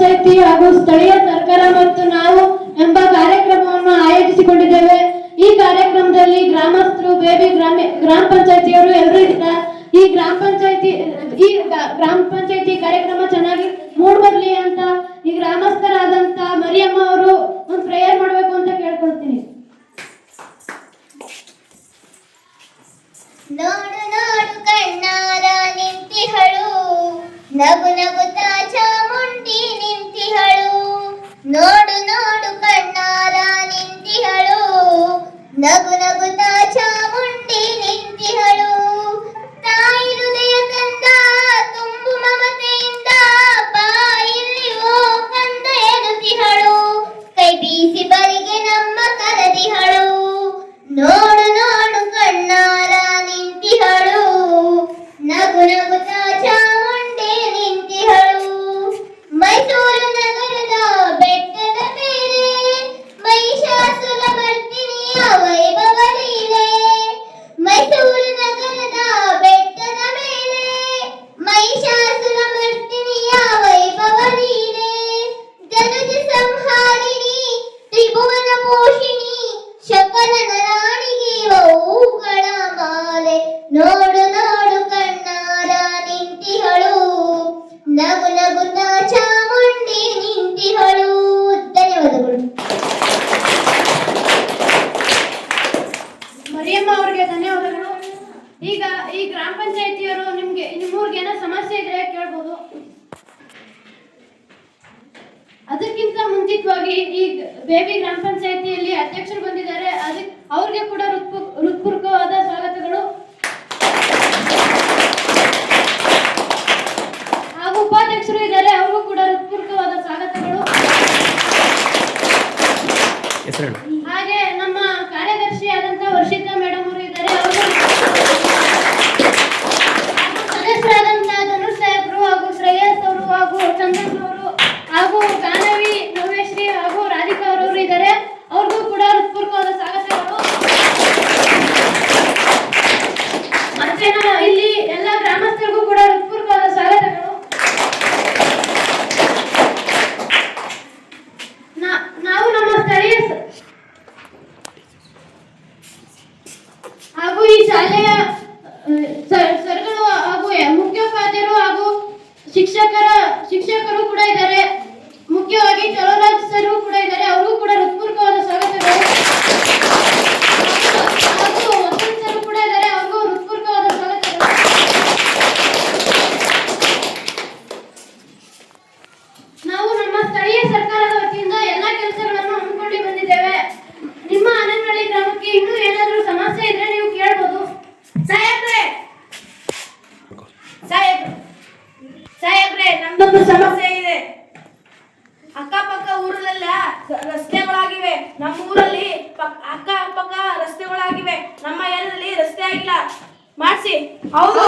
ಪಂಚಾಯಿತಿ ಹಾಗೂ ಸ್ಥಳೀಯ ಸರ್ಕಾರ ಮತ್ತು ನಾವು ಎಂಬ ಕಾರ್ಯಕ್ರಮವನ್ನು ಆಯೋಜಿಸಿಕೊಂಡಿದ್ದೇವೆ. ಈ ಕಾರ್ಯಕ್ರಮದಲ್ಲಿ ಗ್ರಾಮಸ್ಥರು, ಬೇಬಿ ಗ್ರಾಮ ಗ್ರಾಮ ಪಂಚಾಯಿತಿಯವರು ಎಲ್ಲರೂ ಇದ್ದಾರೆ. ಈ ಗ್ರಾಮ ಪಂಚಾಯತಿ, ಈ ಗ್ರಾಮ ಪಂಚಾಯಿತಿ ಕಾರ್ಯಕ್ರಮ ಚೆನ್ನಾಗಿ ಮೂಡ್ ಬರ್ಲಿ ಅಂತ ಈ ಗ್ರಾಮಸ್ಥರಾದಂತ ಮರಿಯಮ್ಮ ಅವರು ಒಂದು ಪ್ರೇಯರ್ ಮಾಡಬೇಕು ಅಂತ ಕೇಳ್ಕೊಳ್ತೀನಿ. ನೋಡು ನೋಡು ಕಣ್ಣಾರ ನಿಂತಿಹಳು. ನಗು ನಗುತ್ತಾ ಚಾಮುಂಡಿ ನಿಂತಿಹಳು. ನೋಡು ನೋಡು ಕಣ್ಣಾರ ನಿಂತಿಹಳು. ನಗು Amen. ನಮ್ಮೂರಲ್ಲಿ ಅಕ್ಕ ಪಕ್ಕ ರಸ್ತೆಗಳಾಗಿವೆ. ನಮ್ಮ ಏರಿಯಾದಲ್ಲಿ ರಸ್ತೆ ಆಗಿಲ್ಲ. ಮಾಡಿಸಿ. ಹೌದು.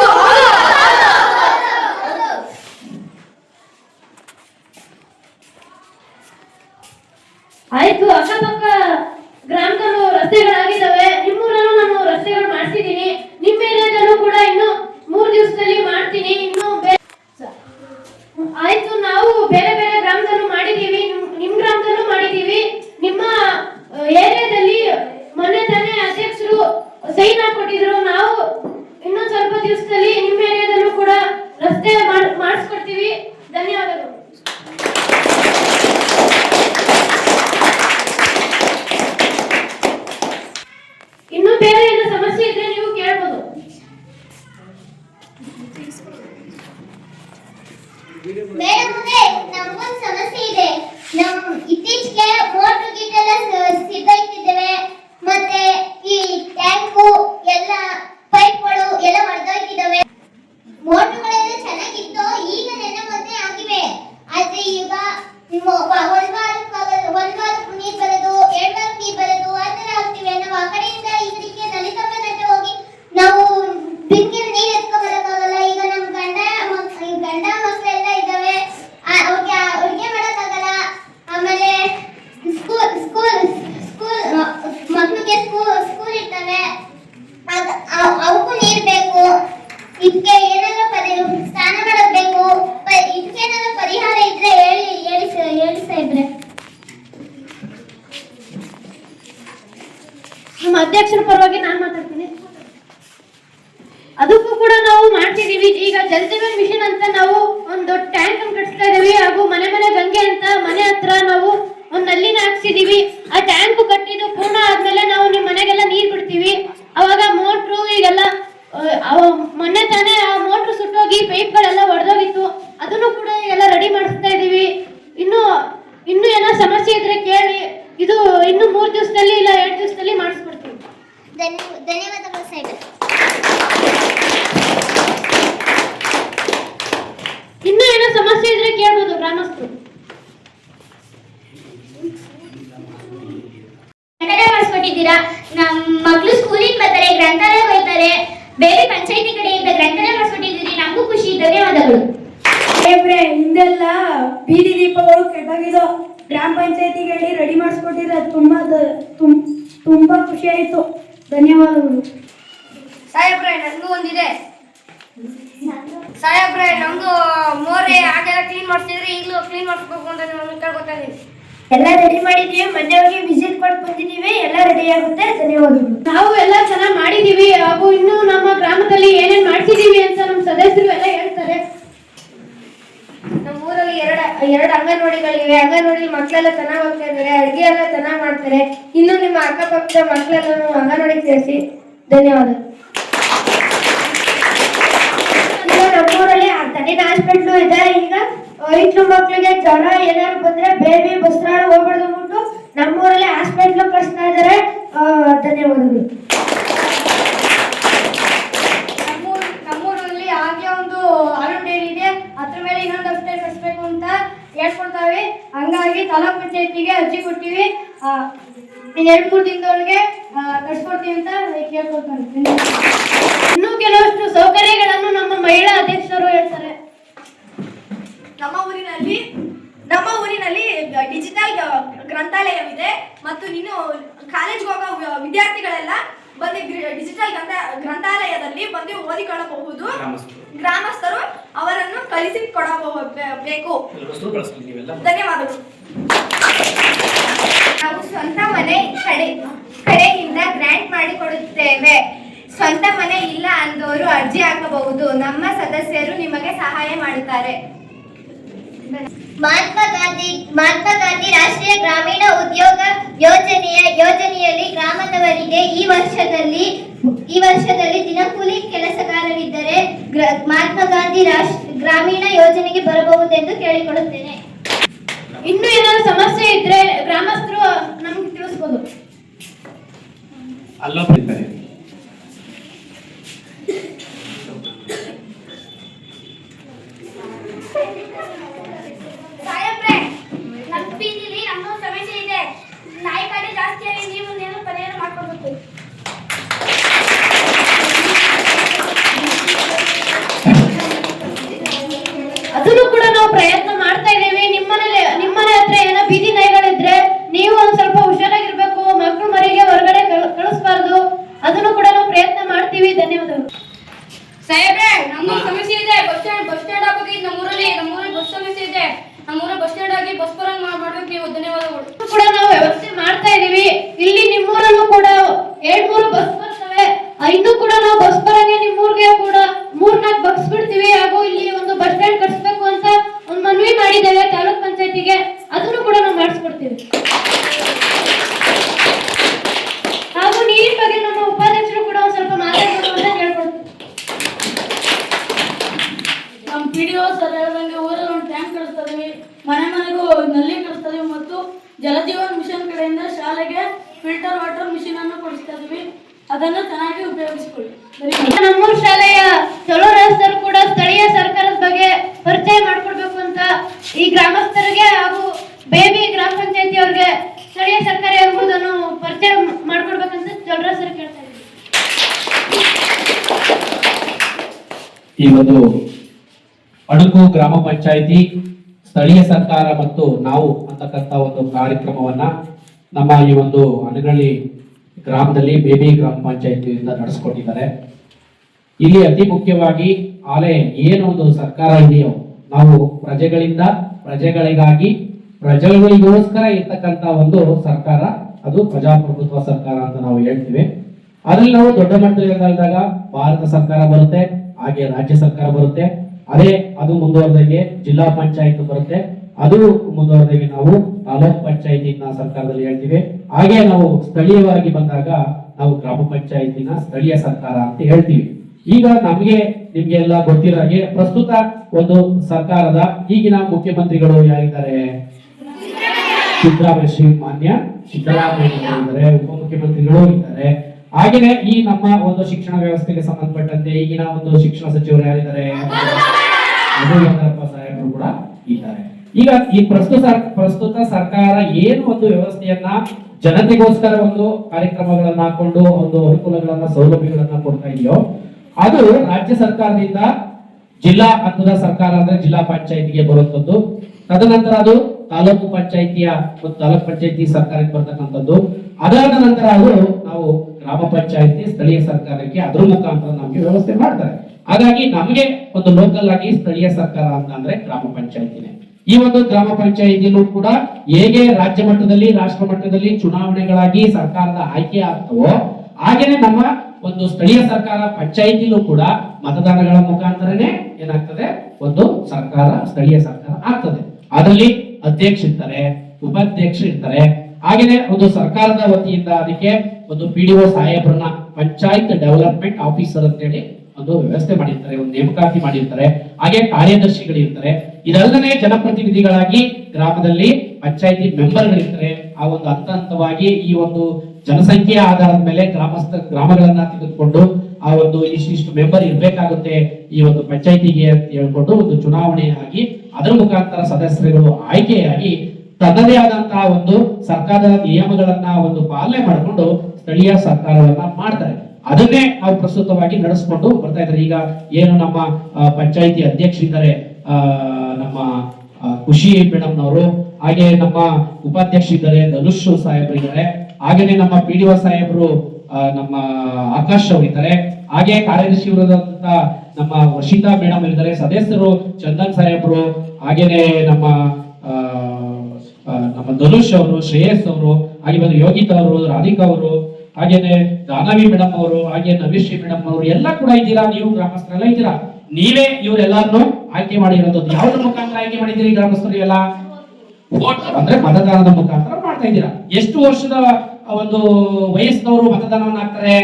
ರೆಡಿ ಮಾಡಿಸ್ಕೊಟ್ಟಿದ್ರೆ ತುಂಬಾ ತುಂಬಾ ಖುಷಿ ಆಯ್ತು. ಧನ್ಯವಾದಗಳು. ಸಾಹೇಬ್ರೆ ನನಗೂ ಒಂದಿದೆ. ಸಾಹೇಬ್ರೆ ನಮ್ದು ಮೋರೆ ಹಾಗೆಲ್ಲ ಕ್ಲೀನ್ ಮಾಡ್ತಿದ್ರೆ ಈಗಲೂ ಕ್ಲೀನ್ ಮಾಡಿಸ್ಬೇಕು ಅಂತ ನಿಮ್ಮನ್ನು ಕೇಳ್ಕೊತಾ ಇದ್ದೀನಿ ಎಲ್ಲ ರೆಡಿ ಮಾಡಿದೀವಿ ಮನೆ ಹೋಗಿ ವಿಸಿಟ್ ಕೊಟ್ಟು ಬಂದಿದ್ದೀವಿ. ಎಲ್ಲ ರೆಡಿ ಆಗುತ್ತೆ. ಧನ್ಯವಾದಗಳು. ನಾವು ಎಲ್ಲ ಚೆನ್ನಾಗಿ ಮಾಡಿದೀವಿ ಹಾಗೂ ಇನ್ನು ನಮ್ಮ ಗ್ರಾಮದಲ್ಲಿ ಏನೇನ್ ಮಾಡ್ತಿದೀವಿ ಅಂತ ನಮ್ಮ ಸದಸ್ಯರು ಎಲ್ಲ ಹೇಳ್ತಾರೆ. ನಮ್ಮ ಊರಲ್ಲಿ ಎರಡು ಎರಡು ಅಂಗನವಾಡಿಗಳಿವೆ. ಅಂಗನವಾಡಿ ಮಕ್ಕಳೆಲ್ಲ ಚೆನ್ನಾಗಿ ಹೋಗ್ತಾ ಇದ್ದಾರೆ. ಅಡುಗೆ ಎಲ್ಲ ಚೆನ್ನಾಗಿ ಮಾಡ್ತಾರೆ. ಇನ್ನು ನಿಮ್ಮ ಅಕ್ಕಪಕ್ಕದ ಮಕ್ಕಳೆಲ್ಲ ಅಂಗನವಾಡಿಗೆ ಸೇರಿಸಿ ಧನ್ಯವಾದ. ನಮ್ಮೂರಲ್ಲಿ ತನಿನ ಹಾಸ್ಪಿಟ್ಲು ಇದೆ. ಈಗ ಐದು ಮಕ್ಕಳಿಗೆ ಜ್ವರ ಏನಾದ್ರು ಬಂದ್ರೆ ಬೇಬಿ ಬಸ್ರಾಳು ಹೋಗ್ಬಾರ್ದು ಅಂದ್ಬಿಟ್ಟು ನಮ್ಮೂರಲ್ಲಿ ಹಾಸ್ಪಿಟ್ಲು ಕಳಿಸ್ತಾ ಇದ್ದಾರೆ. ಧನ್ಯವಾದಗಳು ನಮ್ಮೂರು ನಮ್ಮೂರಲ್ಲಿ ಹಾಗೆ ಒಂದು ಹಾಲು ಡೈರಿ ಇದೆ ಅದ್ರ ಮೇಲೆ ಇನ್ನೊಂದು ಅಷ್ಟೇ ಕಟ್ಸ್ಬೇಕು ಅಂತ ಹಂಗಾಗಿ ತಾಲೂಕ್ ಪಂಚಾಯತಿಗೆ ಅರ್ಜಿ ಕೊಟ್ಟಿವಿ ಇನ್ನು ಎರಡು ಮೂರು ದಿನದೊಳಗೆ ಕಟ್ಕೊಡ್ತೀವಿ ಅಂತ ಕೇಳ್ಕೊಳ್ತೀನಿ ಇನ್ನು ಕೆಲವಷ್ಟು ಸೌಕರ್ಯಗಳನ್ನು ನಮ್ಮ ಮಹಿಳಾ ಅಧ್ಯಕ್ಷರು ಹೇಳ್ತಾರೆ. ನಮ್ಮ ಊರಿನಲ್ಲಿ ನಮ್ಮ ಊರಿನಲ್ಲಿ ಡಿಜಿಟಲ್ ಗ್ರಂಥಾಲಯವಿದೆ ಮತ್ತು ನೀನು ಕಾಲೇಜ್ಗೆ ಹೋಗೋ ವಿದ್ಯಾರ್ಥಿಗಳೆಲ್ಲ ಬಂದು ಡಿಜಿಟಲ್ ಗ್ರಂಥ ಗ್ರಂಥಾಲಯದಲ್ಲಿ ಬಂದು ಓದಿಕೊಳ್ಳಬಹುದು. ಗ್ರಾಮಸ್ಥರು. ಅವರನ್ನು ಕಲಿಸಿ ಕೊಡಬೇಕು ಧನ್ಯವಾದಗಳು. ನಾವು ಸ್ವಂತ ಮನೆ ಕಡೆ, ಕಡೆಯಿಂದ ಗ್ರಾಂಟ್ ಮಾಡಿಕೊಡುತ್ತೇವೆ. ಸ್ವಂತ ಮನೆ ಇಲ್ಲ ಅಂದವರು ಅರ್ಜಿ ಹಾಕಬಹುದು. ನಮ್ಮ ಸದಸ್ಯರು ನಿಮಗೆ ಸಹಾಯ ಮಾಡುತ್ತಾರೆ. ಮಹಾತ್ಮ ಗಾಂಧಿ ಮಹಾತ್ಮ ಗಾಂಧಿ ರಾಷ್ಟ್ರೀಯ ಗ್ರಾಮೀಣ ಉದ್ಯೋಗ ಯೋಜನೆಯ ಯೋಜನೆಯಲ್ಲಿ ಗ್ರಾಮದವರಿಗೆ ಈ ವರ್ಷದಲ್ಲಿ ಈ ವರ್ಷದಲ್ಲಿ ದಿನಕೂಲಿ ಕೆಲಸಗಾರರಿದ್ದರೆ ಗ್ರ- ಮಹಾತ್ಮ ಗಾಂಧಿ ರಾಷ್ಟ್ರ ಗ್ರಾಮೀಣ ಯೋಜನೆಗೆ ಬರಬಹುದೆಂದು ಕೇಳಿಕೊಳ್ಳುತ್ತೇನೆ. ಇನ್ನು ಏನಾದ್ರು ಸಮಸ್ಯೆ ಇದ್ರೆ ಗ್ರಾಮಸ್ಥರು ನಮ್ಗೆ ತಿಳಿಸ್ಬೋದು. ಅಲ್ಲೊಬ್ಬರಿದ್ದಾರೆ ಸಾಹೇಬ್ರೆ ನಮ್ಮ ಬೀದಿಲಿ ನಮ್ಮ ಸಮಸ್ಯೆ ಇದೆ ನಾಯಿ ಕಾಟ ಜಾಸ್ತಿ ಆಗಿ ನೀವು ನೀವು ಪರಿಹಾರ ಮಾಡ್ಕೊಡ್ಬೇಕು ಅದನ್ನು ಕೂಡ ನಾವು ಪ್ರಯತ್ನ ಮಾಡ್ತಾ ಇದ್ದೀವಿ ನಿಮ್ಮನೇಲಿ ನಿಮ್ಮನೆ ಹತ್ರ ಏನೋ ಬೀದಿ ನಾಯಿಗಳಿದ್ರೆ ನೀವು ಒಂದ್ ಸ್ವಲ್ಪ ಹುಷಾರಾಗಿರ್ಬೇಕು ಮಕ್ಕಳು ಮರಿಗೆ ಹೊರಗಡೆ ಕಳ್- ಕಳಿಸ್ಬಾರ್ದು ಅದನ್ನು ಕೂಡ ನಾವು ಪ್ರಯತ್ನ ಮಾಡ್ತೀವಿ ಧನ್ಯವಾದಗಳು ಸಾಹೇಬ್ರೆ ನಮ್ಮೊಂದು ಸಮಸ್ಯೆ ಇದೆ ಬಸ್ ಸ್ಟ್ಯಾಂಡ್ ಬಸ್ ಸ್ಟ್ಯಾಂಡ್ ಹಾಕೋದಿದೆ ನಮ್ಮೂರಲ್ಲಿ ನಮ್ಮೂರಲ್ಲಿ ಬಸ್ ಸಮಸ್ಯೆ ಇದೆ ನಮ್ಮೂರಲ್ಲಿ ಬಸ್ ಸ್ಟ್ಯಾಂಡ್ ಆಗಿ ಬಸ್ ಬರಂಗ್ ಮಾಡ್ಬೇಕು ನೀವು ಧನ್ಯವಾದಗಳು ಇದನ್ನು ಕೂಡ ನಾವು ವ್ಯವಸ್ಥೆ ಮಾಡ್ತಾ ಇದೀವಿ ಇಲ್ಲಿ ನಿಮ್ಮೂರಲ್ಲೂ ಕೂಡ ಎರಡ್ ಮೂರು ಬಸ್ ಬರ್ತವೆ ಆ, ಇನ್ನೂ ಕೂಡ ನಾವು ಬಸ್ ಬರಂಗೆ ನಿಮ್ಮೂರ್ಗೆ ಕೂಡ ಮೂರ್ನಾಲ್ಕು ಬಸ್ ಬಿಡ್ತೀವಿ. ಹಾಗೂ ಇಲ್ಲಿ ಒಂದು ಬಸ್ ಸ್ಟ್ಯಾಂಡ್ ಕಟ್ಸ್ಬೇಕು ಅಂತ ಒಂದು ಮನವಿ ಮಾಡಿದ್ದೇವೆ ತಾಲೂಕ್ ಪಂಚಾಯತಿಗೆ ಅದನ್ನು ಕೂಡ ನಾವು ಮಾಡಿಸ್ಕೊಡ್ತೀವಿ ಹಾಗೂ ನೀರಿನ ಬಗ್ಗೆ ನಮ್ಮ ಉಪಾಧ್ಯಕ್ಷರು ಕೂಡ ಒಂದ್ ಸ್ವಲ್ಪ ಮಾತಾಡಬೇಕು ಅಂತ ಕೇಳ್ಕೊಡ್ತೀವಿ ನಮ್ಮ ಪಿ ಡಿ ಒ ಸರ್ ಹೇಳ್ದಂಗೆ ಊರಲ್ಲಿ ಒಂದು ಟ್ಯಾಂಕ್ ಕಳಿಸ್ತಾ ಇದೀವಿ ಮನೆ ಮನೆಗೂ ನಲ್ಲಿ ಕಳಿಸ್ತಾ ಇದೀವಿ ಮತ್ತು ಜಲಜೀವನ್ ಮಿಷನ್ ಕಡೆಯಿಂದ ಶಾಲೆಗೆ ಫಿಲ್ಟರ್ ವಾಟರ್ ಮಿಷನ್ ಅನ್ನು ಕೊಡಿಸ್ತಾ ಇದೀವಿ ಅದನ್ನು ಚೆನ್ನಾಗಿ ಉಪಯೋಗಿಸಿಕೊಳ್ಳಿ ಧನ್ಯವಾದ. ನಮ್ಮೂರ್ ಶಾಲೆಯ ಚಲೋ ರೈತರು ಕೂಡ ಸ್ಥಳೀಯ ಸರ್ಕಾರದ ಬಗ್ಗೆ ಪರಿಚಯ ಮಾಡ್ಕೊಡ್ಬೇಕು ಅಂತ ಈ ಗ್ರಾಮಸ್ಥರಿಗೆ ಹಾಗೂ ಬೇಬಿ ಗ್ರಾಮ ಪಂಚಾಯತಿ ಅವ್ರಿಗೆ ಸ್ಥಳೀಯ ಸರ್ಕಾರ ಎಂಬುದನ್ನು ಪರಿಚಯ ಮಾಡ್ಕೊಡ್ಬೇಕಂತ ಸರ್ ಕೇಳ್ತಾ ಇದ್ದೀವಿ ಈ ಒಂದು ಅಡುಕು ಗ್ರಾಮ ಪಂಚಾಯಿತಿ, ಸ್ಥಳೀಯ ಸರ್ಕಾರ ಮತ್ತು ನಾವು ಅಂತಕ್ಕಂಥ ಒಂದು ಕಾರ್ಯಕ್ರಮವನ್ನ ನಮ್ಮ ಈ ಒಂದು ಅನಗಳ್ಳಿ ಗ್ರಾಮದಲ್ಲಿ ಬೇಬಿ ಗ್ರಾಮ ಪಂಚಾಯಿತಿಯಿಂದ ನಡೆಸ್ಕೊಟ್ಟಿದ್ದಾರೆ ಇಲ್ಲಿ ಅತಿ ಮುಖ್ಯವಾಗಿ ಆಲೆ ಏನು ಒಂದು ಸರ್ಕಾರ ಇದೆಯೋ ನಾವು ಪ್ರಜೆಗಳಿಂದ ಪ್ರಜೆಗಳಿಗಾಗಿ ಪ್ರಜೆಗಳಿಗೋಸ್ಕರ ಇರ್ತಕ್ಕಂತ ಒಂದು ಸರ್ಕಾರ, ಅದು ಪ್ರಜಾಪ್ರಭುತ್ವ ಸರ್ಕಾರ ಅಂತ ನಾವು ಹೇಳ್ತೀವಿ. ಅದ್ರಲ್ಲಿ ನಾವು ದೊಡ್ಡ ಮಟ್ಟದಲ್ಲಿ ಹೇಳಿದಾಗ ಭಾರತ ಸರ್ಕಾರ ಬರುತ್ತೆ, ಹಾಗೆ ರಾಜ್ಯ ಸರ್ಕಾರ ಬರುತ್ತೆ. ಅದೇ ಅದು ಮುಂದುವರೆದಾಗೆ ಜಿಲ್ಲಾ ಪಂಚಾಯತ್ ಬರುತ್ತೆ. ಅದು ಮುಂದುವರೆದಾಗೆ ನಾವು ತಾಲೂಕ್ ಪಂಚಾಯತಿನ ಸರ್ಕಾರದಲ್ಲಿ ಹೇಳ್ತೀವಿ. ಹಾಗೆ ನಾವು ಸ್ಥಳೀಯವಾಗಿ ಬಂದಾಗ ನಾವು ಗ್ರಾಮ ಪಂಚಾಯತಿನ ಸ್ಥಳೀಯ ಸರ್ಕಾರ ಅಂತ ಹೇಳ್ತೀವಿ. ಈಗ ನಮಗೆ ನಿಮ್ಗೆಲ್ಲ ಗೊತ್ತಿರೋ ಹಾಗೆ ಪ್ರಸ್ತುತ ಒಂದು ಸರ್ಕಾರದ ಈಗಿನ ಮುಖ್ಯಮಂತ್ರಿಗಳು ಯಾರಿದ್ದಾರೆ? ಸಿದ್ದರಾಮಯ್ಯ ಶ್ರೀ ಮಾನ್ಯ ಸಿದ್ದರಾಮಯ್ಯ ಇದ್ದಾರೆ, ಉಪಮುಖ್ಯಮಂತ್ರಿಗಳು ಇದ್ದಾರೆ. ಹಾಗೇನೆ ಈ ನಮ್ಮ ಒಂದು ಶಿಕ್ಷಣ ವ್ಯವಸ್ಥೆಗೆ ಸಂಬಂಧಪಟ್ಟಂತೆ ಈಗಿನ ಒಂದು ಶಿಕ್ಷಣ ಸಚಿವರು ಯಾರಿದ್ದಾರೆ? ಸಾಹೇಬರು ಕೂಡ ಇದ್ದಾರೆ. ಈಗ ಈ ಪ್ರಸ್ತುತ ಪ್ರಸ್ತುತ ಸರ್ಕಾರ ಏನು ಒಂದು ವ್ಯವಸ್ಥೆಯನ್ನ ಜನತೆಗೋಸ್ಕರ ಒಂದು ಕಾರ್ಯಕ್ರಮಗಳನ್ನ ಹಾಕೊಂಡು ಒಂದು ಅನುಕೂಲಗಳನ್ನ, ಸೌಲಭ್ಯಗಳನ್ನ ಕೊಡ್ತಾ ಇದೆಯೋ ಅದು ರಾಜ್ಯ ಸರ್ಕಾರದಿಂದ ಜಿಲ್ಲಾ ಹಂತದ ಸರ್ಕಾರ ಅಂದ್ರೆ ಜಿಲ್ಲಾ ಪಂಚಾಯತಿಗೆ ಬರುವಂತದ್ದು. ತದನಂತರ ಅದು ತಾಲೂಕು ಪಂಚಾಯತಿಯ ಮತ್ತು ತಾಲೂಕು ಪಂಚಾಯತಿ ಸರ್ಕಾರಕ್ಕೆ ಬರ್ತಕ್ಕಂಥದ್ದು. ಅದಾದ ನಂತರ ಅದು ನಾವು ಗ್ರಾಮ ಪಂಚಾಯತಿ, ಸ್ಥಳೀಯ ಸರ್ಕಾರಕ್ಕೆ ಅದ್ರ ಮುಖಾಂತರ ನಮಗೆ ವ್ಯವಸ್ಥೆ ಮಾಡ್ತಾರೆ. ಹಾಗಾಗಿ ನಮಗೆ ಒಂದು ಲೋಕಲ್ ಆಗಿ ಸ್ಥಳೀಯ ಸರ್ಕಾರ ಅಂತ ಅಂದ್ರೆ ಗ್ರಾಮ ಪಂಚಾಯತಿನೇ. ಈ ಒಂದು ಗ್ರಾಮ ಪಂಚಾಯತಿನೂ ಕೂಡ ಹೇಗೆ ರಾಜ್ಯ ಮಟ್ಟದಲ್ಲಿ, ರಾಷ್ಟ್ರ ಮಟ್ಟದಲ್ಲಿ ಚುನಾವಣೆಗಳಾಗಿ ಸರ್ಕಾರದ ಆಯ್ಕೆ ಆಗ್ತವೋ, ಹಾಗೇನೆ ನಮ್ಮ ಒಂದು ಸ್ಥಳೀಯ ಸರ್ಕಾರ ಪಂಚಾಯಿತಿಲೂ ಕೂಡ ಮತದಾನಗಳ ಮುಖಾಂತರನೇ ಏನಾಗ್ತದೆ? ಒಂದು ಸರ್ಕಾರ, ಸ್ಥಳೀಯ ಸರ್ಕಾರ ಆಗ್ತದೆ. ಅದರಲ್ಲಿ ಅಧ್ಯಕ್ಷ ಇರ್ತಾರೆ, ಉಪಾಧ್ಯಕ್ಷ ಇರ್ತಾರೆ. ಹಾಗೆಯೇ ಒಂದು ಸರ್ಕಾರದ ವತಿಯಿಂದ ಅದಕ್ಕೆ ಒಂದು ಪಿ ಡಿ ಒ ಸಾಹೇಬ್ರನ್ನ ಪಂಚಾಯತ್ ಡೆವಲಪ್ಮೆಂಟ್ ಆಫೀಸರ್ ಅಂತೇಳಿ ಒಂದು ವ್ಯವಸ್ಥೆ ಮಾಡಿರ್ತಾರೆ, ಒಂದು ನೇಮಕಾತಿ ಮಾಡಿರ್ತಾರೆ. ಹಾಗೆ ಕಾರ್ಯದರ್ಶಿಗಳಿರ್ತಾರೆ ಇದಲ್ಲದೆ ಜನಪ್ರತಿನಿಧಿಗಳಾಗಿ ಗ್ರಾಮದಲ್ಲಿ ಪಂಚಾಯಿತಿ ಮೆಂಬರ್ಗಳಿರ್ತಾರೆ. ಆ ಒಂದು ಹಂತ ಹಂತವಾಗಿ ಈ ಒಂದು ಜನಸಂಖ್ಯೆಯ ಆಧಾರದ ಮೇಲೆ ಗ್ರಾಮಸ್ಥ ಗ್ರಾಮಗಳನ್ನ ತೆಗೆದುಕೊಂಡು ಆ ಒಂದು ಇಷ್ಟಿಷ್ಟು ಮೆಂಬರ್ ಇರ್ಬೇಕಾಗುತ್ತೆ ಈ ಒಂದು ಪಂಚಾಯತಿಗೆ ಅಂತ ಹೇಳ್ಕೊಂಡು ಒಂದು ಚುನಾವಣೆ ಆಗಿ ಅದರ ಮುಖಾಂತರ ಸದಸ್ಯರುಗಳು ಆಯ್ಕೆಯಾಗಿ ತನ್ನದೇ ಆದಂತಹ ಒಂದು ಸರ್ಕಾರದ ನಿಯಮಗಳನ್ನ ಒಂದು ಪಾಲನೆ ಮಾಡಿಕೊಂಡು ಸ್ಥಳೀಯ ಸರ್ಕಾರಗಳನ್ನ ಮಾಡ್ತಾರೆ. ಅದನ್ನೇ ನಾವು ಪ್ರಸ್ತುತವಾಗಿ ನಡೆಸ್ಕೊಂಡು ಬರ್ತಾ ಇದ್ದಾರೆ. ಈಗ ಏನು ನಮ್ಮ ಪಂಚಾಯತಿ ಅಧ್ಯಕ್ಷರಿದ್ದಾರೆ ನಮ್ಮ ಖುಷಿ ಮೇಡಮ್ನವರು ಹಾಗೆ ನಮ್ಮ ಉಪಾಧ್ಯಕ್ಷರಿದ್ದಾರೆ, ಧನುಷ್ ಸಾಹೇಬ್ರು ಇದ್ದಾರೆ ಹಾಗೇನೆ ನಮ್ಮ ಪಿ ಡಿ ಸಾಹೇಬರು ನಮ್ಮ ಆಕಾಶ್ ಅವರು ಇದ್ದಾರೆ ಹಾಗೆ ಕಾರ್ಯದರ್ಶಿ ನಮ್ಮ ವರ್ಷಿತಾ ಮೇಡಮ್ ಇದ್ದಾರೆ, ಸದಸ್ಯರು ಚಂದನ್ ಸಾಹೇಬ್ರು ಹಾಗೇನೆ ನಮ್ಮ ನಮ್ಮ ಧನುಷ್ ಅವರು, ಶ್ರೇಯಸ್ ಅವರು, ಹಾಗೆ ಬಂದು ಯೋಗಿತಾ ಅವರು, ರಾಧಿಕಾ ಅವರು ಹಾಗೇನೆ ದಾನವಿ ಮೇಡಮ್ ಅವರು ಹಾಗೆ ನವಿಶ್ರೀ ಮೇಡಮ್ ಅವರು, ಎಲ್ಲ ಕೂಡ ಇದ್ದೀರಾ? ನೀವು ಗ್ರಾಮಸ್ಥರೆಲ್ಲ ಇದ್ದೀರಾ? ನೀವೇ ಇವರೆಲ್ಲರನ್ನು ಆಯ್ಕೆ ಮಾಡಿರೋದು. ಯಾವ್ದ್ರ ಮುಖಾಂತರ ಆಯ್ಕೆ ಮಾಡಿದ್ದೀರಿ ಗ್ರಾಮಸ್ಥರು ಅಂದ್ರೆ ಮತದಾನದ ಮುಖಾಂತರ ಮಾಡ್ತಾ ಇದ್ದೀರಾ? ಎಷ್ಟು ವರ್ಷದ ಒಂದು ವಯಸ್ಸಿನವರು ಮತದಾನವನ್ನ ಹಾಕ್ತಾರೆ.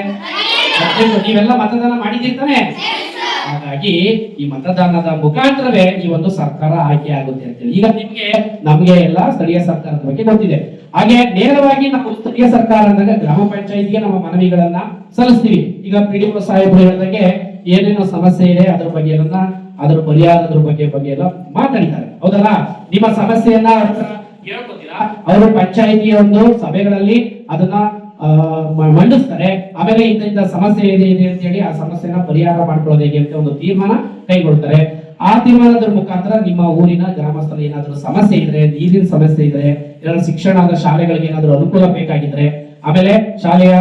ನೀವೆಲ್ಲ ಮತದಾನ ಮಾಡಿದಿರ್ತಾನೆ ತಾನೆ? ಹಾಗಾಗಿ ಈ ಮತದಾನದ ಮುಖಾಂತರವೇ ಈ ಒಂದು ಸರ್ಕಾರ ಆಯ್ಕೆ ಆಗುತ್ತೆ ಅಂತೇಳಿ. ಈಗ ನಿಮ್ಗೆ ನಮ್ಗೆ ಎಲ್ಲ ಸ್ಥಳೀಯ ಸರ್ಕಾರದ ಬಗ್ಗೆ ಗೊತ್ತಿದೆ. ಹಾಗೆ ನೇರವಾಗಿ ನಾವು ಸ್ಥಳೀಯ ಸರ್ಕಾರ ಅಂದಾಗ ಗ್ರಾಮ ಪಂಚಾಯತ್ಗೆ ನಮ್ಮ ಮನವಿಗಳನ್ನ ಸಲ್ಲಿಸ್ತೀವಿ. ಈಗ ಪಿ ಡಿ ಸಾಹೇಬರು ಹೇಳಿದಾಗೆ ಏನೇನೋ ಸಮಸ್ಯೆ ಇದೆ ಅದ್ರ ಬಗ್ಗೆ ಅದ್ರ ಪರಿಹಾರದ ಬಗ್ಗೆ ಬಗ್ಗೆ ಎಲ್ಲ ಮಾತಾಡಿದ್ದಾರೆ. ಹೌದಲ್ಲ? ನಿಮ್ಮ ಸಮಸ್ಯೆಯನ್ನ ಅವ್ರ ಪಂಚಾಯಿತಿಯ ಒಂದು ಸಭೆಗಳಲ್ಲಿ ಅದನ್ನ ಮಂಡಿಸ್ತಾರೆ. ಆಮೇಲೆ ಇಂತ ಇಂತ ಸಮಸ್ಯೆ ಇದೆ ಇದೆ ಅಂತ ಹೇಳಿ ಆ ಸಮಸ್ಯೆನ ಪರಿಹಾರ ಮಾಡ್ಕೊಳ್ಳೋದು ಹೇಗೆ ಅಂತ ಒಂದು ತೀರ್ಮಾನ ಕೈಗೊಳ್ತಾರೆ. ಆ ತೀರ್ಮಾನದ ಮುಖಾಂತರ ನಿಮ್ಮ ಊರಿನ ಗ್ರಾಮಸ್ಥರ ಏನಾದರೂ ಸಮಸ್ಯೆ ಇದ್ರೆ, ನೀರಿನ ಸಮಸ್ಯೆ ಇದ್ರೆ, ಏನಾದ್ರು ಶಿಕ್ಷಣದ ಶಾಲೆಗಳಿಗೆ ಏನಾದರೂ ಅನುಕೂಲ ಬೇಕಾಗಿದ್ರೆ, ಆಮೇಲೆ ಶಾಲೆಯ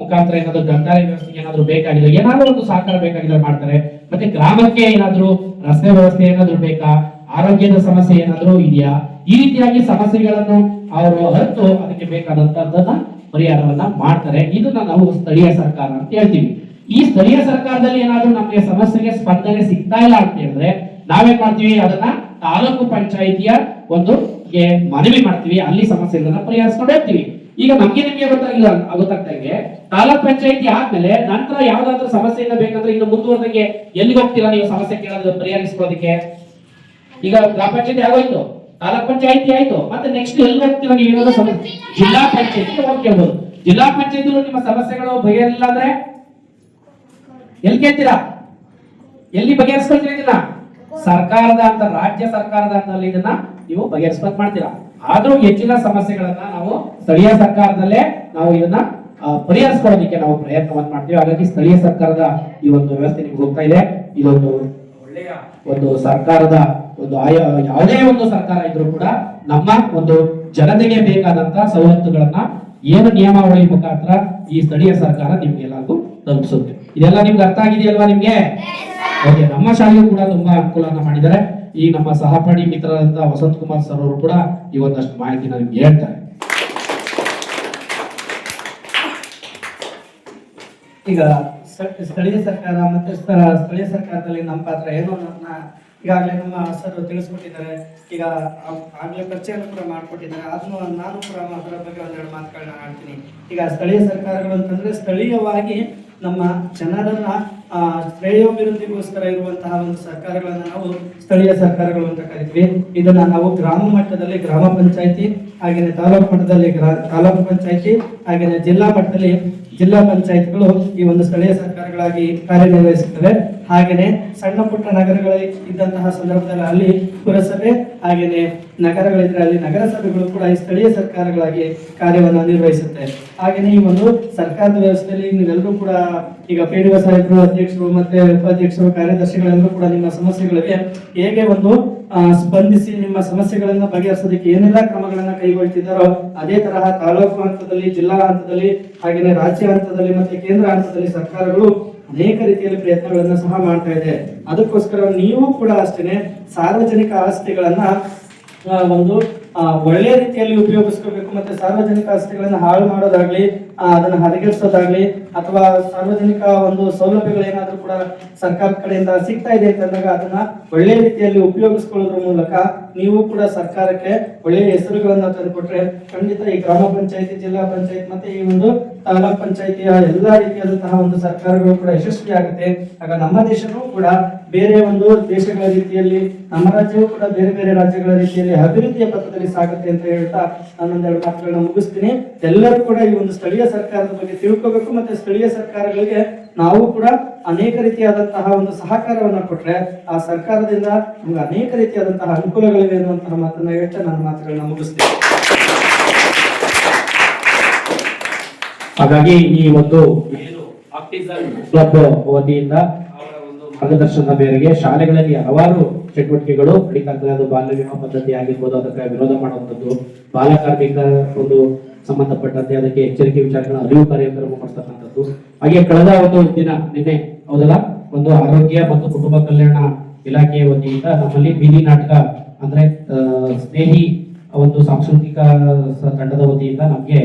ಮುಖಾಂತರ ಏನಾದ್ರು ಗ್ರಂಥಾಲಯ ವ್ಯವಸ್ಥೆಗೆ ಏನಾದ್ರು ಬೇಕಾಗಿಲ್ಲ ಏನಾದ್ರು ಒಂದು ಸಹಕಾರ ಬೇಕಾಗಿದ್ರೆ ಮಾಡ್ತಾರೆ. ಮತ್ತೆ ಗ್ರಾಮಕ್ಕೆ ಏನಾದ್ರು ರಸ್ತೆ ವ್ಯವಸ್ಥೆ ಏನಾದ್ರು ಬೇಕಾ? ಆರೋಗ್ಯದ ಸಮಸ್ಯೆ ಏನಾದ್ರು ಇದೆಯಾ? ಈ ರೀತಿಯಾಗಿ ಸಮಸ್ಯೆಗಳನ್ನು ಅವರು ಹೊತ್ತು ಅದಕ್ಕೆ ಬೇಕಾದಂತದ್ದನ್ನ ಪರಿಹಾರವನ್ನ ಮಾಡ್ತಾರೆ. ಇದನ್ನ ನಾವು ಸ್ಥಳೀಯ ಸರ್ಕಾರ ಅಂತ ಹೇಳ್ತೀವಿ. ಈ ಸ್ಥಳೀಯ ಸರ್ಕಾರದಲ್ಲಿ ಏನಾದ್ರೂ ನಮಗೆ ಸಮಸ್ಯೆಗೆ ಸ್ಪಂದನೆ ಸಿಗ್ತಾ ಇಲ್ಲ ಅಂತ ಹೇಳಿದ್ರೆ ನಾವೇನ್ ಮಾಡ್ತೀವಿ? ಅದನ್ನ ತಾಲೂಕು ಪಂಚಾಯಿತಿಯ ಒಂದು ಮನವಿ ಮಾಡ್ತೀವಿ. ಅಲ್ಲಿ ಸಮಸ್ಯೆಗಳನ್ನ ಪರಿಹರಿಸ್ಕೊಂಡು ಹೋಗ್ತೀವಿ. ಈಗ ನಮ್ಗೆ ನಿಮ್ಗೆ ಗೊತ್ತಾಗಿಲ್ಲ ಗೊತ್ತಾಗ್ತಾ ಇದೆ. ತಾಲೂಕ್ ಪಂಚಾಯಿತಿ ಆದ್ಮೇಲೆ ನಂತರ ಯಾವ್ದಾದ್ರು ಸಮಸ್ಯೆಯಿಂದ ಬೇಕಂದ್ರೆ ಇನ್ನು ಮುಂದುವರೆದಂಗೆ ಎಲ್ಲಿಗೆ ಹೋಗ್ತೀರಾ ನೀವು? ಸಮಸ್ಯೆ ಕೇಳೋದು ಪರಿಹರಿಸ್ಕೊಳ್ಳೋದಕ್ಕೆ? ಈಗ ಗ್ರಾಮ ಪಂಚಾಯತಿ ಆಗೋಯ್ತು. ತಾಲೂಕ್ ಪಂಚಾಯತಿ ಆಯ್ತು. ಮತ್ತೆ ನೆಕ್ಸ್ಟ್ ಎಲ್ಲಿ ಜಿಲ್ಲಾ ಪಂಚಾಯತಿ ಹೋಗಿ ಜಿಲ್ಲಾ ಪಂಚಾಯತಿ ನಿಮ್ಮ ಸಮಸ್ಯೆಗಳು ಬಗೆಹರಿಲ್ಲ ಅಂದ್ರೆ ಎಲ್ಲಿ ಕೇಳ್ತೀರಾ? ಎಲ್ಲಿ ಬಗೆಹರಿಸ್ಕೊಳ್ತೀರಾ ಇದನ್ನ? ಸರ್ಕಾರದ ಅಂತ, ರಾಜ್ಯ ಸರ್ಕಾರದ ಅಂತಲ್ಲಿ ಇದನ್ನ ನೀವು ಬಗೆಹರಿಸ್ಕೊಂಡ್ ಮಾಡ್ತೀರಾ. ಆದ್ರೂ ಹೆಚ್ಚಿನ ಸಮಸ್ಯೆಗಳನ್ನ ನಾವು ಸ್ಥಳೀಯ ಸರ್ಕಾರದಲ್ಲೇ ನಾವು ಇದನ್ನ ಪರಿಹರಿಸ್ಕೊಳ್ಳೋದಕ್ಕೆ ನಾವು ಪ್ರಯತ್ನವನ್ನು ಮಾಡ್ತೀವಿ. ಹಾಗಾಗಿ ಸ್ಥಳೀಯ ಸರ್ಕಾರದ ಈ ಒಂದು ವ್ಯವಸ್ಥೆ ನಿಮ್ಗೆ ಹೋಗ್ತಾ ಇದೆ. ಇದೊಂದು ಒಳ್ಳೆಯ ಒಂದು ಸರ್ಕಾರದ ಒಂದು ಆಯಾ, ಯಾವುದೇ ಒಂದು ಸರ್ಕಾರ ಇದ್ರೂ ಕೂಡ ನಮ್ಮ ಒಂದು ಜನತೆಗೆ ಬೇಕಾದಂತಹ ಸವಲತ್ತುಗಳನ್ನ ಏನು ನಿಯಮಾವಳಿ ಮುಖಾಂತರ ಈ ಸ್ಥಳೀಯ ಸರ್ಕಾರ ನಿಮ್ಗೆಲ್ಲರಿಗೂ ತಲುಪಿಸುತ್ತೆ. ಇದೆಲ್ಲ ನಿಮ್ಗೆ ಅರ್ಥ ಆಗಿದೆಯಲ್ವಾ ನಿಮ್ಗೆ? ಓಕೆ, ನಮ್ಮ ಶಾಲೆಗೂ ಕೂಡ ತುಂಬಾ ಅನುಕೂಲನ ಮಾಡಿದ್ದಾರೆ. ಈ ನಮ್ಮ ಸಹಪಾಠಿ ಮಿತ್ರರಾದಂತಹ ವಸಂತ್ ಕುಮಾರ್ ಸರ್ ಅವರು ಕೂಡ ಈ ಮಾಹಿತಿ ಮಾಹಿತಿನ ನಿಮ್ಗೆ ಹೇಳ್ತಾರೆ. ಈಗ ಸ್ಥಳೀಯ ಸರ್ಕಾರ ಮತ್ತೆ ಸ್ಥಳೀಯ ಸರ್ಕಾರದಲ್ಲಿ ನಮ್ಮ ಪಾತ್ರ ಏನು ಅನ್ನೋದನ್ನ ಈಗಾಗಲೇ ನಮ್ಮ ಸರ್ ತಿಳಿಸ್ಕೊಟ್ಟಿದ್ದಾರೆ. ಈಗ ಆಗಲೇ ಪರಿಚಯವನ್ನು ಕೂಡ ಮಾಡಿಕೊಟ್ಟಿದ್ದಾರೆ. ಅದನ್ನು ನಾನು ಕೂಡ ಅದರ ಬಗ್ಗೆ ಒಂದೆರಡು ಮಾತುಗಳನ್ನ ಆಡ್ತೀನಿ. ಈಗ ಸ್ಥಳೀಯ ಸರ್ಕಾರಗಳು ಅಂತಂದ್ರೆ ಸ್ಥಳೀಯವಾಗಿ ನಮ್ಮ ಜನರನ್ನ ಶ್ರೇಯೋಭಿವೃದ್ಧಿಗೋಸ್ಕರ ಇರುವಂತಹ ಒಂದು ಸರ್ಕಾರಗಳನ್ನು ನಾವು ಸ್ಥಳೀಯ ಸರ್ಕಾರಗಳು ಅಂತ ಕರಿತೀವಿ. ಇದನ್ನ ನಾವು ಗ್ರಾಮ ಮಟ್ಟದಲ್ಲಿ ಗ್ರಾಮ ಪಂಚಾಯತಿ ಹಾಗೆಯೇ ತಾಲೂಕು ಮಟ್ಟದಲ್ಲಿ ತಾಲೂಕು ಪಂಚಾಯತಿ ಹಾಗೆಯೇ ಜಿಲ್ಲಾ ಮಟ್ಟದಲ್ಲಿ ಜಿಲ್ಲಾ ಪಂಚಾಯತ್ಗಳು ಈ ಒಂದು ಸ್ಥಳೀಯ ಸರ್ಕಾರಗಳಾಗಿ ಕಾರ್ಯನಿರ್ವಹಿಸುತ್ತವೆ. ಹಾಗೆಯೇ ಸಣ್ಣ ಪುಟ್ಟ ನಗರಗಳಲ್ಲಿ ಇದ್ದಂತಹ ಸಂದರ್ಭದಲ್ಲಿ ಅಲ್ಲಿ ಪುರಸಭೆ ಹಾಗೆಯೇ ನಗರಗಳಿದ್ರೆ ಅಲ್ಲಿ ನಗರಸಭೆಗಳು ಕೂಡ ಈ ಸ್ಥಳೀಯ ಸರ್ಕಾರಗಳಾಗಿ ಕಾರ್ಯವನ್ನು ನಿರ್ವಹಿಸುತ್ತೆ. ಹಾಗೆಯೇ ಈ ಒಂದು ಸರ್ಕಾರದ ವ್ಯವಸ್ಥೆಯಲ್ಲಿ ನೀವೆಲ್ಲರೂ ಕೂಡ ಈಗ ಪಿ ಡಿ ಸಾಹೇಬರು, ಅಧ್ಯಕ್ಷರು ಮತ್ತೆ ಉಪಾಧ್ಯಕ್ಷರು ಕಾರ್ಯದರ್ಶಿಗಳೆಲ್ಲರೂ ಕೂಡ ನಿಮ್ಮ ಸಮಸ್ಯೆಗಳಿಗೆ ಹೇಗೆ ಒಂದು ಸ್ಪಂದಿಸಿ ನಿಮ್ಮ ಸಮಸ್ಯೆಗಳನ್ನ ಬಗೆಹರಿಸೋದಕ್ಕೆ ಏನೆಲ್ಲ ಕ್ರಮಗಳನ್ನ ಕೈಗೊಳ್ತಿದ್ದಾರೋ ಅದೇ ತರಹ ತಾಲೂಕು ಹಂತದಲ್ಲಿ, ಜಿಲ್ಲಾ ಹಂತದಲ್ಲಿ ಹಾಗೆಯೇ ರಾಜ್ಯ ಹಂತದಲ್ಲಿ ಮತ್ತೆ ಕೇಂದ್ರ ಹಂತದಲ್ಲಿ ಸರ್ಕಾರಗಳು ಅನೇಕ ರೀತಿಯಲ್ಲಿ ಪ್ರಯತ್ನಗಳನ್ನ ಸಹ ಮಾಡ್ತಾ ಇದೆ. ಅದಕ್ಕೋಸ್ಕರ ನೀವು ಕೂಡ ಅಷ್ಟೇನೆ ಸಾರ್ವಜನಿಕ ಆಸ್ತಿಗಳನ್ನ ಒಂದು ಆ, ಒಳ್ಳೆ ರೀತಿಯಲ್ಲಿ ಉಪಯೋಗಿಸ್ಕೋಬೇಕು ಮತ್ತೆ ಸಾರ್ವಜನಿಕ ಆಸ್ತಿಗಳನ್ನ ಹಾಳು ಮಾಡೋದಾಗ್ಲಿ ಅದನ್ನ ಹದಗೆಡಿಸೋದಾಗ್ಲಿ ಅಥವಾ ಸಾರ್ವಜನಿಕ ಒಂದು ಸೌಲಭ್ಯಗಳೇನಾದ್ರೂ ಕೂಡ ಸರ್ಕಾರದ ಕಡೆಯಿಂದ ಸಿಗ್ತಾ ಇದೆ ಅಂತಂದಾಗ ಅದನ್ನ ಒಳ್ಳೆ ರೀತಿಯಲ್ಲಿ ಉಪಯೋಗಿಸ್ಕೊಳ್ಳೋದ್ರ ಮೂಲಕ ನೀವು ಕೂಡ ಸರ್ಕಾರಕ್ಕೆ ಒಳ್ಳೆಯ ಹೆಸರುಗಳನ್ನ ತಂದುಕೊಟ್ರೆ ಖಂಡಿತ ಈ ಗ್ರಾಮ ಪಂಚಾಯತಿ ಜಿಲ್ಲಾ ಪಂಚಾಯತ್ ಮತ್ತೆ ಈ ಒಂದು ತಾಲೂಕ್ ಪಂಚಾಯತಿಯ ಎಲ್ಲಾ ರೀತಿಯಾದಂತಹ ಒಂದು ಸರ್ಕಾರಗಳು ಕೂಡ ಯಶಸ್ವಿ ಆಗುತ್ತೆ ಆಗ ನಮ್ಮ ದೇಶನೂ ಕೂಡ ಬೇರೆ ಒಂದು ದೇಶಗಳ ರೀತಿಯಲ್ಲಿ, ನಮ್ಮ ರಾಜ್ಯವೂ ಕೂಡ ಬೇರೆ ಬೇರೆ ರಾಜ್ಯಗಳ ರೀತಿಯಲ್ಲಿ ಅಭಿವೃದ್ಧಿಯ ಪಥದಲ್ಲಿ ಸಾಗುತ್ತೆ ಅಂತ ಹೇಳ್ತಾ ನಾನೊಂದೆರಡು ಮಾತುಗಳನ್ನ ಮುಗಿಸ್ತೀನಿ. ಎಲ್ಲರೂ ಕೂಡ ಈ ಒಂದು ಸ್ಥಳೀಯ ಸರ್ಕಾರದ ಬಗ್ಗೆ ತಿಳ್ಕೋಬೇಕು ಮತ್ತೆ ಸ್ಥಳೀಯ ಸರ್ಕಾರಗಳಿಗೆ ನಾವು ಕೂಡ ಅನೇಕ ರೀತಿಯಾದಂತಹ ಒಂದು ಸಹಕಾರವನ್ನು ಕೊಟ್ರೆ ಆ ಸರ್ಕಾರದಿಂದ ನಮ್ಗೆ ಅನೇಕ ರೀತಿಯಾದಂತಹ ಅನುಕೂಲಗಳಿವೆ ಅನ್ನುವಂತಹ ಮಾತನ್ನ ಹೇಳ್ತಾ ನನ್ನ ಮಾತುಗಳನ್ನ ಮುಗಿಸ್ತೀನಿ. ಹಾಗಾಗಿ ಈ ಒಂದು ಏನು ಆಕ್ಟಿಸಮ್ ಕ್ಲಬ್ ವತಿಯಿಂದ ಮಾರ್ಗದರ್ಶನದ ಮೇರೆಗೆ ಶಾಲೆಗಳಲ್ಲಿ ಹಲವಾರು ಚಟುವಟಿಕೆಗಳು ನಡೀತಾ ಬಾಲ್ಯ ವಿವಾಹ ಪದ್ಧತಿ ಆಗಿರ್ಬೋದು, ಅದಕ್ಕೆ ವಿರೋಧ ಮಾಡುವಂಥದ್ದು, ಬಾಲ ಕಾರ್ಮಿಕ ಒಂದು ಸಂಬಂಧಪಟ್ಟಂತೆ ಅದಕ್ಕೆ ಎಚ್ಚರಿಕೆ ವಿಚಾರಗಳ ಅರಿವು ಕಾರ್ಯಕ್ರಮ ಮಾಡ್ತಕ್ಕಂಥದ್ದು. ಹಾಗೆ ಕಳೆದ ಒಂದು ದಿನ, ನಿನ್ನೆ, ಹೌದಲ್ಲ? ಒಂದು ಆರೋಗ್ಯ ಮತ್ತು ಕುಟುಂಬ ಕಲ್ಯಾಣ ಇಲಾಖೆಯ ವತಿಯಿಂದ ನಮ್ಮಲ್ಲಿ ಬೀದಿ ನಾಟಕ, ಅಂದ್ರೆ ಸ್ನೇಹಿ ಒಂದು ಸಾಂಸ್ಕೃತಿಕ ತಂಡದ ವತಿಯಿಂದ ನಮಗೆ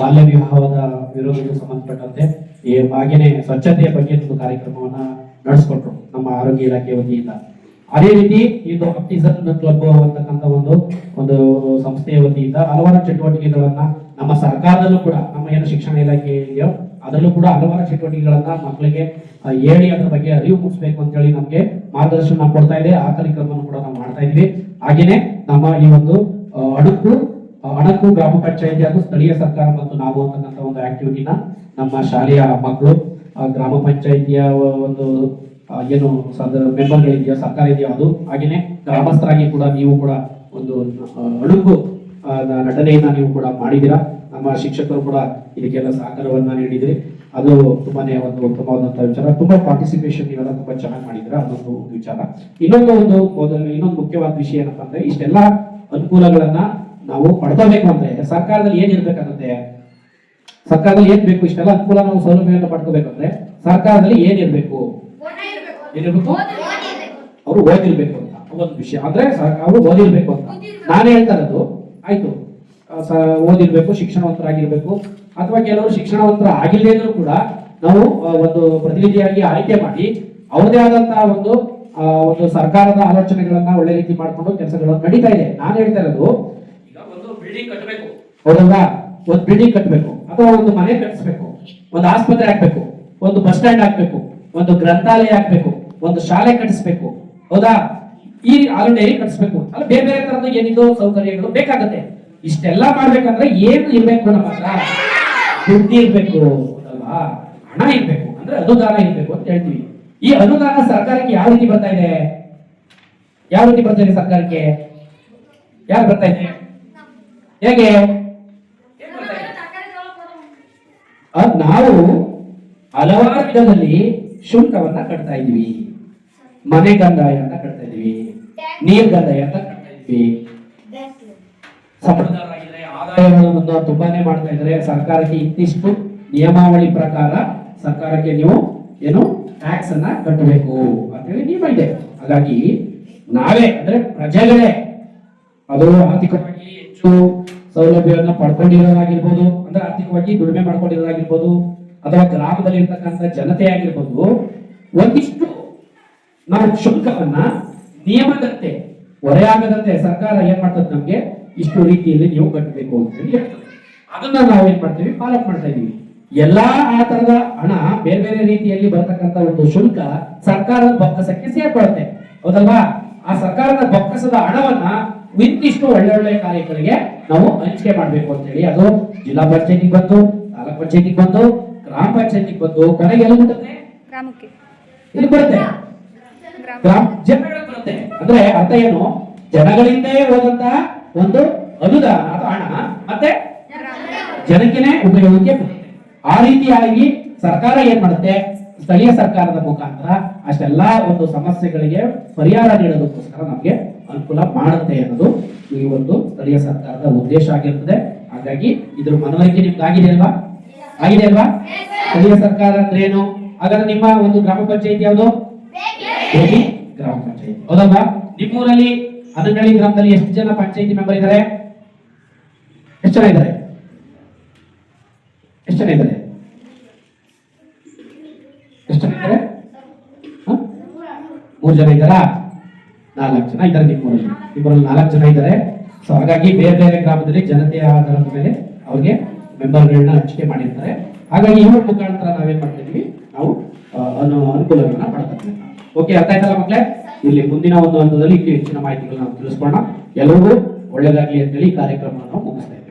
ಬಾಲ್ಯ ವಿವಾಹದ ವಿರೋಧಕ್ಕೆ ಸಂಬಂಧಪಟ್ಟಂತೆ ಈ ಹಾಗೇನೆ ಸ್ವಚ್ಛತೆಯ ಬಗ್ಗೆ ಒಂದು ಕಾರ್ಯಕ್ರಮವನ್ನ ನಡೆಸ್ಕೊಟ್ರು. ನಮ್ಮ ಆರೋಗ್ಯ ಇಲಾಖೆ ವತಿಯಿಂದ. ಅದೇ ರೀತಿ ಇದು ಆಕ್ಸಿಜನ್ ಕ್ಲಬ್ ಅಂತಕ್ಕಂಥ ಒಂದು ಒಂದು ಸಂಸ್ಥೆಯ ವತಿಯಿಂದ ಹಲವಾರು ಚಟುವಟಿಕೆಗಳನ್ನ ನಮ್ಮ ಸರ್ಕಾರದಲ್ಲೂ ಕೂಡ, ನಮ್ಮ ಏನು ಶಿಕ್ಷಣ ಇಲಾಖೆ ಇದೆಯೋ, ಅದರಲ್ಲೂ ಕೂಡ ಹಲವಾರು ಚಟುವಟಿಕೆಗಳನ್ನ ಮಕ್ಕಳಿಗೆ ಹೇಳಿ ಅದರ ಬಗ್ಗೆ ಅರಿವು ಮೂಡಿಸಬೇಕು ಅಂತ ಹೇಳಿ ನಮಗೆ ಮಾರ್ಗದರ್ಶನ ಕೊಡ್ತಾ ಇದೆ. ಆ ಕಾರ್ಯಕ್ರಮವನ್ನು ಕೂಡ ನಾವು ಮಾಡ್ತಾ ಇದ್ವಿ ಹಾಗೇನೆ ನಮ್ಮ ಈ ಒಂದು ಅಣಕು ಅಣಕು ಗ್ರಾಮ ಪಂಚಾಯತಿ ಹಾಗೂ ಸ್ಥಳೀಯ ಸರ್ಕಾರ ಮತ್ತು ನಾವು ಅಂತಕ್ಕಂಥ ಒಂದು ಆಕ್ಟಿವಿಟಿನ ನಮ್ಮ ಶಾಲೆಯ ಮಕ್ಕಳು ಆ, ಗ್ರಾಮ ಪಂಚಾಯಿತಿಯ ಒಂದು ಏನು ಏನು ಮೆಂಬರ್ಗಳಿದೆಯೋ ಸರ್ಕಾರ ಇದೆಯೋ ಅದು ಹಾಗೇನೆ ಗ್ರಾಮಸ್ಥರಾಗಿ ಕೂಡ ನೀವು ಕೂಡ ಒಂದು ಅಣುಗು ನಟನೆಯನ್ನ ನೀವು ಕೂಡ ಮಾಡಿದ್ದೀರಾ? ನಮ್ಮ ಶಿಕ್ಷಕರು ಕೂಡ ಇದಕ್ಕೆಲ್ಲ ಸಹಕಾರವನ್ನ ನೀಡಿದ್ರಿ. ಅದು ತುಂಬಾನೇ ಒಂದು ಉತ್ತಮವಾದಂತಹ ವಿಚಾರ. ತುಂಬಾ ಪಾರ್ಟಿಸಿಪೇಷನ್ ನೀವೆಲ್ಲ ತುಂಬಾ ಚೆನ್ನಾಗಿ ಮಾಡಿದ್ದೀರಾ? ಅದೊಂದು ಒಂದು ವಿಚಾರ. ಇನ್ನೊಂದು ಒಂದು ಇನ್ನೊಂದು ಮುಖ್ಯವಾದ ವಿಷಯ ಏನಪ್ಪಾ ಅಂದ್ರೆ ಇಷ್ಟೆಲ್ಲ ಅನುಕೂಲಗಳನ್ನ ನಾವು ಪಡ್ಕೋಬೇಕು ಅಂದ್ರೆ ಸರ್ಕಾರದಲ್ಲಿ ಏನ್ ಸರ್ಕಾರದಲ್ಲಿ ಏನ್ ಬೇಕು ಇಷ್ಟೆಲ್ಲ ಅನುಕೂಲ ನಾವು ಸೌಲಭ್ಯವನ್ನು ಪಡ್ಕೋಬೇಕಂದ್ರೆ ಸರ್ಕಾರದಲ್ಲಿ ಏನಿರ್ಬೇಕು ಏನಿರ್ಬೇಕು ಅವರು ಓದಿರ್ಬೇಕು ಅಂತ ಒಂದು ವಿಷಯ. ಅಂದ್ರೆ ಅವರು ಓದಿರ್ಬೇಕು ಅಂತ. ನಾನು ಹೇಳ್ತಾ ಇರೋದು ಆಯ್ತು. ಓದಿರ್ಬೇಕು ಶಿಕ್ಷಣವಂತರಾಗಿರ್ಬೇಕು. ಅಥವಾ ಕೆಲವರು ಶಿಕ್ಷಣವಂತರ ಆಗಿಲ್ಲ ಇದ್ರೂ ಕೂಡ ನಾವು ಒಂದು ಪ್ರತಿನಿಧಿಯಾಗಿ ಆಯ್ಕೆ ಮಾಡಿ ಅವರದೇ ಆದಂತಹ ಒಂದು ಒಂದು ಸರ್ಕಾರದ ಆಲೋಚನೆಗಳನ್ನ ಒಳ್ಳೆ ರೀತಿ ಮಾಡ್ಕೊಂಡು ಕೆಲಸಗಳು ನಡೀತಾ ಇದೆ. ನಾನು ಹೇಳ್ತಾ ಇರೋದು ಈಗ ಒಂದು ಬಿಲ್ಡಿಂಗ್ ಕಟ್ಟಬೇಕು ಹೌದಲ್ವಾ? ಒಂದು ಬಿಲ್ಡಿಂಗ್ ಕಟ್ಟಬೇಕು ಅಥವಾ ಒಂದು ಮನೆ ಕಟ್ಟಿಸ್ಬೇಕು ಒಂದು ಆಸ್ಪತ್ರೆ ಹಾಕ್ಬೇಕು, ಒಂದು ಬಸ್ ಸ್ಟ್ಯಾಂಡ್ ಹಾಕ್ಬೇಕು, ಒಂದು ಗ್ರಂಥಾಲಯ ಹಾಕ್ಬೇಕು, ಒಂದು ಶಾಲೆ ಕಟ್ಟಿಸ್ಬೇಕು ಹೌದಾ? ಈ ಹಾಲು ಡೈರಿ ಕಟ್ಟಿಸ್ಬೇಕು ಅಲ್ಲ, ಬೇರೆ ಬೇರೆ ತರದ ಏನಿದು ಸೌಕರ್ಯಗಳು ಬೇಕಾಗುತ್ತೆ. ಇಷ್ಟೆಲ್ಲ ಮಾಡ್ಬೇಕಂದ್ರೆ ಏನು ಇರ್ಬೇಕು ನಮ್ಮ ಹತ್ರ? ದುಡ್ಡು ಇರ್ಬೇಕು, ಅಲ್ವಾ? ಹಣ ಇರ್ಬೇಕು, ಅಂದ್ರೆ ಅನುದಾನ ಇರ್ಬೇಕು ಅಂತ ಹೇಳ್ತೀವಿ. ಈ ಅನುದಾನ ಸರ್ಕಾರಕ್ಕೆ ಯಾವ ರೀತಿ ಬರ್ತಾ ಇದೆ? ಯಾವ ರೀತಿ ಬರ್ತಾ ಇದೆ ಸರ್ಕಾರಕ್ಕೆ? ಯಾರು ಬರ್ತಾ ಇದೆ? ಹೇಗೆ ಅದ್ ನಾವು ಹಲವಾರು ವಿಧದಲ್ಲಿ ಶುಲ್ಕವನ್ನ ಕಟ್ತಾ ಇದೀವಿ. ಮನೆ ಕಂದಾಯ ಅಂತ ಕಟ್ತಾ ಇದೀವಿ. ನೀರ್ ಕಂದಾಯ ಅಂತ ಕಟ್ತಾ ಇದೀವಿ. ಸಂಬಳದಾರರಾಗಿದ್ರೆ ಆದಾಯವನ್ನು ತುಂಬಾನೇ ಮಾಡ್ತಾ ಇದ್ರೆ ಸರ್ಕಾರಕ್ಕೆ ಇಂತಿಷ್ಟು ನಿಯಮಾವಳಿ ಪ್ರಕಾರ ಸರ್ಕಾರಕ್ಕೆ ನೀವು ಏನು ಟ್ಯಾಕ್ಸ್ ಅನ್ನ ಕಟ್ಟಬೇಕು ಅಂತೇಳಿ ನಿಯಮ ಇದೆ. ಹಾಗಾಗಿ ನಾವೇ ಅಂದ್ರೆ ಪ್ರಜೆಗಳೇ ಅದು ಆರ್ಥಿಕವಾಗಿ ಹೆಚ್ಚು ಸೌಲಭ್ಯವನ್ನು ಪಡ್ಕೊಂಡಿರೋದಾಗಿರ್ಬೋದು, ಅಂದ್ರೆ ಆರ್ಥಿಕವಾಗಿ ದುಡಿಮೆ ಮಾಡ್ಕೊಂಡಿರೋದಾಗಿರ್ಬೋದು, ಅಥವಾ ಗ್ರಾಮದಲ್ಲಿ ಇರ್ತಕ್ಕಂಥ ಜನತೆ ಆಗಿರ್ಬೋದು ಒಂದಿಷ್ಟು ನಾವು ಶುಲ್ಕವನ್ನ ನಿಯಮದಂತೆ, ಹೊರೆಯಾಗದಂತೆ ಸರ್ಕಾರ ಏನ್ ಮಾಡ್ತದೆ ನಮ್ಗೆ? ಇಷ್ಟು ರೀತಿಯಲ್ಲಿ ನೀವು ಕಟ್ಟಬೇಕು ಅಂತ ಹೇಳಿ ಹೇಳ್ತದೆ. ಅದನ್ನ ನಾವು ಏನ್ ಮಾಡ್ತೀವಿ ಫಾಲೋ ಮಾಡ್ತಾ ಇದೀವಿ ಎಲ್ಲಾ ಆ ತರದ ಹಣ ಬೇರೆ ಬೇರೆ ರೀತಿಯಲ್ಲಿ ಬರ್ತಕ್ಕಂಥ ಒಂದು ಶುಲ್ಕ ಸರ್ಕಾರದ ಬೊಕ್ಕಸಕ್ಕೆ ಸೇರ್ಪಡುತ್ತೆ ಹೌದಲ್ವಾ? ಆ ಸರ್ಕಾರದ ಬೊಕ್ಕಸದ ಹಣವನ್ನ ಇಂತಿಷ್ಟು ಒಳ್ಳೆ ಒಳ್ಳೆ ಕಾರ್ಯಗಳಿಗೆ ನಾವು ಹಂಚಿಕೆ ಮಾಡ್ಬೇಕು ಅಂತ ಹೇಳಿ ಅದು ಜಿಲ್ಲಾ ಪಂಚಾಯತಿಗೆ ಬಂತು ತಾಲೂಕ್ ಪಂಚಾಯತಿಗೆ ಬಂತು ಗ್ರಾಮ ಪಂಚಾಯತಿಗೆ ಬಂತು ಕೊನೆಗೆ ಎಲ್ಲ ಬರುತ್ತೆ ಗ್ರಾಮಕ್ಕೆ. ಇಲ್ಲಿ ಬರುತ್ತೆ? ಗ್ರಾಮ. ಜನಗಳಿಗೆ ಬರುತ್ತೆ. ಅಂದ್ರೆ ಅರ್ಥ ಏನು? ಜನಗಳಿಂದೇ ಹೋದಂತ ಒಂದು ಅನುದಾನ ಅಥವಾ ಹಣ. ಮತ್ತೆ ಜನಕ್ಕೆನೆ ಉಪಯೋಗಕ್ಕೆ ಬರುತ್ತೆ. ಆ ರೀತಿಯಾಗಿ ಸರ್ಕಾರ ಏನ್ ಮಾಡುತ್ತೆ? ಸ್ಥಳೀಯ ಸರ್ಕಾರದ ಮುಖಾಂತರ ಅಷ್ಟೆಲ್ಲ ಒಂದು ಸಮಸ್ಯೆಗಳಿಗೆ ಪರಿಹಾರ ನೀಡೋದಕ್ಕೋಸ್ಕರ ನಮ್ಗೆ ಅನುಕೂಲ ಮಾಡುತ್ತೆ ಅನ್ನೋದು ಈ ಒಂದು ಸ್ಥಳೀಯ ಸರ್ಕಾರದ ಉದ್ದೇಶ ಆಗಿರ್ತದೆ. ಹಾಗಾಗಿ ಇದ್ರ ಮನವರಿಕೆ ನಿಮ್ಗೆ ಆಗಿದೆ ಅಲ್ವಾ? ಆಗಿದೆ ಅಲ್ವಾ? ಸ್ಥಳೀಯ ಸರ್ಕಾರ ಅಂದ್ರೆ ಏನು? ಹಾಗಾದ್ರೆ ನಿಮ್ಮ ಒಂದು ಗ್ರಾಮ ಪಂಚಾಯತ್ ಯಾವುದು? ಗ್ರಾಮ ಪಂಚಾಯತಿ. ಹೌದಲ್ವಾ? ನಿಮ್ಮೂರಲ್ಲಿ ಹದಿನೇಳು ಗ್ರಾಮದಲ್ಲಿ ಎಷ್ಟು ಜನ ಪಂಚಾಯತಿ ಮೆಂಬರ್ ಇದ್ದಾರೆ? ಎಷ್ಟು ಜನ ಇದ್ದಾರೆ? ಎಷ್ಟು ಜನ ಇದ್ದಾರೆ? ಎಷ್ಟು ಜನ ಇದ್ದಾರೆ? ಮೂರು ಜನ ಇದ್ದಾರಾ? ನಾಲ್ಕು ಜನ ಇದ್ದಾರೆ ನಿಮ್ಮೂರಲ್ಲಿ. ನಿಮ್ಮೂರಲ್ಲಿ ನಾಲ್ಕು ಜನ ಇದ್ದಾರೆ. ಸೊ ಹಾಗಾಗಿ ಬೇರೆ ಬೇರೆ ಗ್ರಾಮದಲ್ಲಿ ಜನತೆಯ ಆಧಾರದ ಮೇಲೆ ಅವ್ರಿಗೆ ಮೆಂಬರ್ಗಳನ್ನ ಹಂಚಿಕೆ ಮಾಡಿರ್ತಾರೆ. ಹಾಗಾಗಿ ಇವ್ರ ಮುಖಾಂತರ ನಾವೇನ್ ಮಾಡ್ತಿದ್ವಿ? ನಾವು ಅನುಕೂಲಗಳನ್ನ ಪಡ್ತಾ ಓಕೆ ಅರ್ಥ ಆಯ್ತಲ್ಲ ಮಕ್ಕಳೇ ಇಲ್ಲಿ ಮುಂದಿನ ಒಂದು ಹಂತದಲ್ಲಿ ಹೆಚ್ಚಿನ ಮಾಹಿತಿಗಳನ್ನ ತಿಳಿಸ್ಕೋಣ ಎಲ್ಲರಿಗೂ ಒಳ್ಳೇದಾಗ್ಲಿ ಅಂತೇಳಿ ಕಾರ್ಯಕ್ರಮವನ್ನು ಮುಗಿಸ್ತೇವೆ.